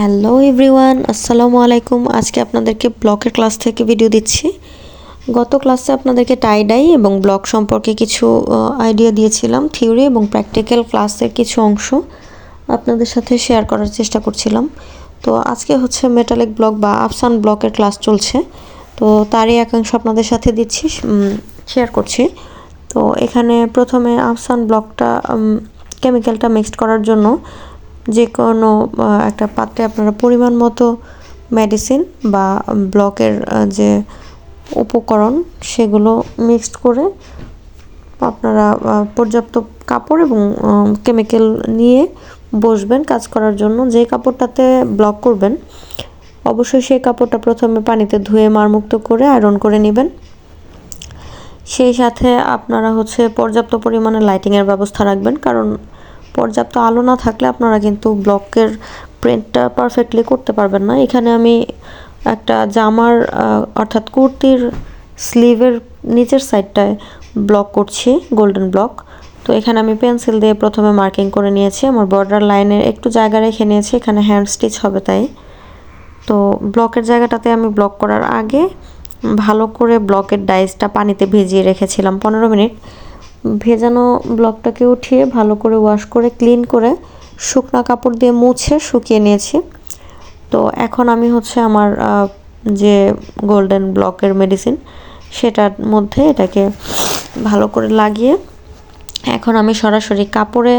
Hello everyone, আসসালামু আলাইকুম। আজকে আপনাদেরকে ব্লকের ক্লাস থেকে ভিডিও দিচ্ছি। গত ক্লাসে আপনাদেরকে টাইডাই এবং ব্লক সম্পর্কে কিছু আইডিয়া দিয়েছিলাম থিওরি এবং প্র্যাকটিক্যাল ক্লাসের কিছু অংশ আপনাদের সাথে শেয়ার করার চেষ্টা করছিলাম। তো আজকে হচ্ছে মেটালিক ব্লক বা আফসান ব্লকের ক্লাস চলছে। তো তারই একাংশ আপনাদের সাথে দিচ্ছি শেয়ার করছি। তো এখানে প্রথমে আফসান ব্লকটা কেমিক্যালটা মিক্সড করার জন্য যে কোনো একটা পাত্রে আপনারা পরিমাণ মতো মেডিসিন বা ব্লকের যে উপকরণ সেগুলো মিক্সড করে আপনারা পর্যাপ্ত কাপড় এবং কেমিক্যাল নিয়ে বসবেন কাজ করার জন্য। যে কাপড়টাতে ব্লক করবেন, অবশ্যই সেই কাপড়টা প্রথমে পানিতে ধুয়ে মারমুক্ত করে আয়রন করে নেবেন। সেই সাথে আপনারা হচ্ছে পর্যাপ্ত পরিমাণে লাইটিংয়ের ব্যবস্থা রাখবেন, কারণ পর্যাপ্ত আলো না থাকলে আপনারা কিন্তু ব্লকের প্রিন্টটা পারফেক্টলি করতে পারবেন না। এখানে আমি একটা জামার অর্থাৎ কুর্তির স্লিভের নিচের সাইডটায় ব্লক করছি গোল্ডেন ব্লক তো এখানে আমি পেন্সিল দিয়ে প্রথমে মার্কিং করে নিয়েছি। আমার বর্ডার লাইনের একটু জায়গা রেখে নিয়েছি, এখানে হ্যান্ড স্টিচ হবে তাই। তো ব্লকের জায়গাটাতে আমি ব্লক করার আগে ভালো করে ব্লকের ডাইসটা পানিতে ভিজিয়ে রেখেছিলাম পনেরো মিনিট। ভেজানো ব্লকটাকে উঠিয়ে ভালো করে ওয়াশ করে ক্লিন করে শুকনা কাপড় দিয়ে মুছে শুকিয়ে নিয়েছি। তো এখন আমি হচ্ছে আমার যে গোল্ডেন ব্লকের মেডিসিন সেটার মধ্যে এটাকে ভালো করে লাগিয়ে এখন আমি সরাসরি কাপড়ে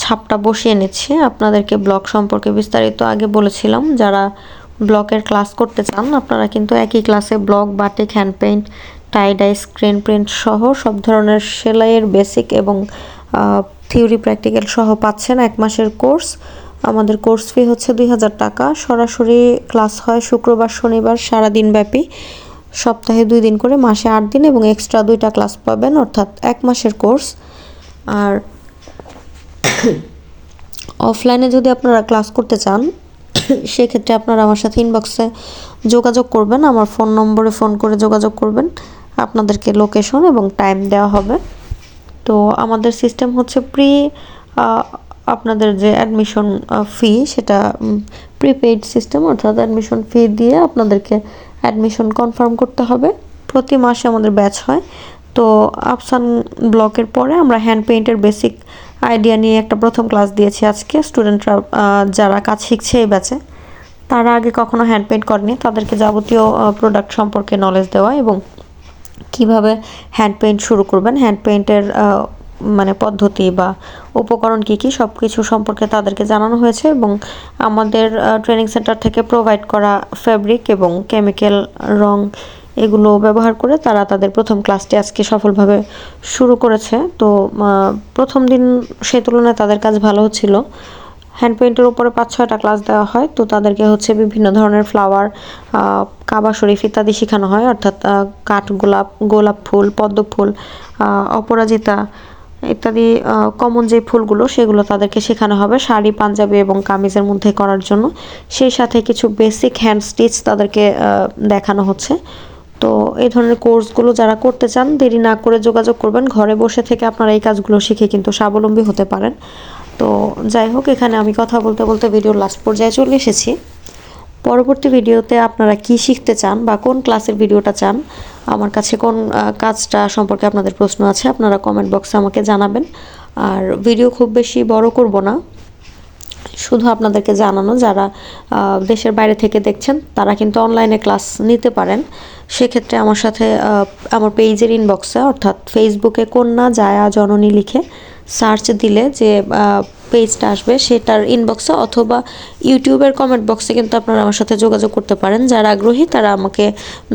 ছাপটা বসিয়ে নিচ্ছি। আপনাদেরকে ব্লক সম্পর্কে বিস্তারিত আগে বলেছিলাম, যারা ব্লকের ক্লাস করতে চান, আপনারা কিন্তু একই ক্লাসে block batik hand paint tie dye screen print সহ সব ধরনের সেলাইয়ের বেসিক এবং থিওরি প্র্যাকটিক্যাল সহ পাচ্ছেন এক মাসের কোর্স আমাদের কোর্স ফি হচ্ছে দুই হাজার টাকা। সরাসরি ক্লাস হয় শুক্রবার, শনিবার, সারা দিন ব্যাপী। সপ্তাহে দুই দিন করে মাসে আট দিন এবং এক্সট্রা দুইটা ক্লাস পাবেন, অর্থাৎ এক মাসের কোর্স আর অফলাইনে যদি আপনারা ক্লাস করতে চান, সেক্ষেত্রে আপনারা আমার সাথে ইনবক্সে যোগাযোগ করবেন। আমার ফোন নম্বরে ফোন করে যোগাযোগ করবেন। আপনাদেরকে লোকেশন এবং টাইম দেওয়া হবে। তো আমাদের সিস্টেম হচ্ছে প্রি আপনাদের যে অ্যাডমিশন ফি সেটা প্রিপেইড সিস্টেম অর্থাৎ অ্যাডমিশন ফি দিয়ে আপনাদেরকে অ্যাডমিশন কনফার্ম করতে হবে। প্রতি মাসে আমাদের ব্যাচ হয়। তো আফসান ব্লকের পরে আমরা হ্যান্ড পেইন্টের বেসিক আইডিয়া নিয়ে একটা প্রথম ক্লাস দিয়েছি আজকে। স্টুডেন্টরা যারা কাজ শিখছে এই ব্যাচে তারা আগে কখনো হ্যান্ড পেইন্ট করেনি। তাদেরকে যাবতীয় প্রোডাক্ট সম্পর্কে নলেজ দেওয়া এবং কীভাবে হ্যান্ড পেইন্ট শুরু করবেন? হ্যান্ড পেইন্টের মানে পদ্ধতি বা উপকরণ কী কী সব কিছু সম্পর্কে তাদেরকে জানানো হয়েছে এবং আমাদের ট্রেনিং সেন্টার থেকে প্রোভাইড করা ফ্যাব্রিক এবং কেমিক্যাল রং এগুলো ব্যবহার করে তারা তাদের প্রথম ক্লাসটি আজকে সফলভাবে শুরু করেছে। তো প্রথম দিন সেই তুলনায় তাদের কাজ ভালো হচ্ছিল হ্যান্ড পেন্টের উপরে পাঁচ ছয়টা ক্লাস দেওয়া হয়, তো তাদেরকে হচ্ছে বিভিন্ন ধরনের ফ্লাওয়ার কাবা শরীফ ইত্যাদি শেখানো হয়, অর্থাৎ কাঠ, গোলাপ গোলাপ ফুল, পদ্ম ফুল অপরাজিতা ইত্যাদি কমন যে ফুলগুলো সেগুলো তাদেরকে শেখানো হবে শাড়ি, পাঞ্জাবি এবং কামিজের মধ্যে করার জন্য। সেই সাথে কিছু বেসিক হ্যান্ড স্টিচ তাদেরকে দেখানো হচ্ছে। তো এই ধরনের কোর্সগুলো যারা করতে চান, দেরি না করে যোগাযোগ করবেন। ঘরে বসে থেকে আপনারা এই কাজগুলো শিখে কিন্তু স্বাবলম্বী হতে পারেন। তো যাই হোক, এখানে আমি কথা বলতে বলতে ভিডিও লাস্ট পর্যায়ে চলে এসেছি। পরবর্তী ভিডিওতে আপনারা কি শিখতে চান বা কোন ক্লাসের ভিডিওটা চান, আমার কাছে কোন কাজটা সম্পর্কে আপনাদের প্রশ্ন আছে, আপনারা কমেন্ট বক্সে আমাকে জানাবেন। আর ভিডিও খুব বেশি বড় করব না। শুধু আপনাদেরকে জানানো, যারা দেশের বাইরে থেকে দেখছেন, তারা কিন্তু অনলাইনে ক্লাস নিতে পারেন। সেক্ষেত্রে আমার সাথে আমার পেজের ইনবক্সে অর্থাৎ ফেসবুকে কন্যা জায়া জননী লিখে সার্চ দিলে যে পেজটা আসবে, সেটার ইনবক্সে অথবা ইউটিউবের কমেন্ট বক্সে কিন্তু আপনারা আমার সাথে যোগাযোগ করতে পারেন। যারা আগ্রহী, তারা আমাকে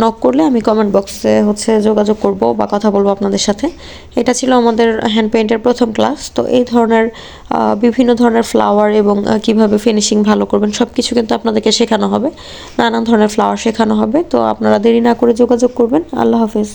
নক করলে আমি কমেন্ট বক্সে হচ্ছে যোগাযোগ করব বা কথা বলব আপনাদের সাথে। এটা ছিল আমাদের হ্যান্ড পেইন্টের প্রথম ক্লাস তো এই ধরনের বিভিন্ন ধরনের ফ্লাওয়ার এবং কীভাবে ফিনিশিং ভালো করবেন সব কিছু কিন্তু আপনাদেরকে শেখানো হবে। নানান ধরনের ফ্লাওয়ার শেখানো হবে। তো আপনারা দেরি না করে যোগাযোগ করবেন। আল্লাহ হাফিজ।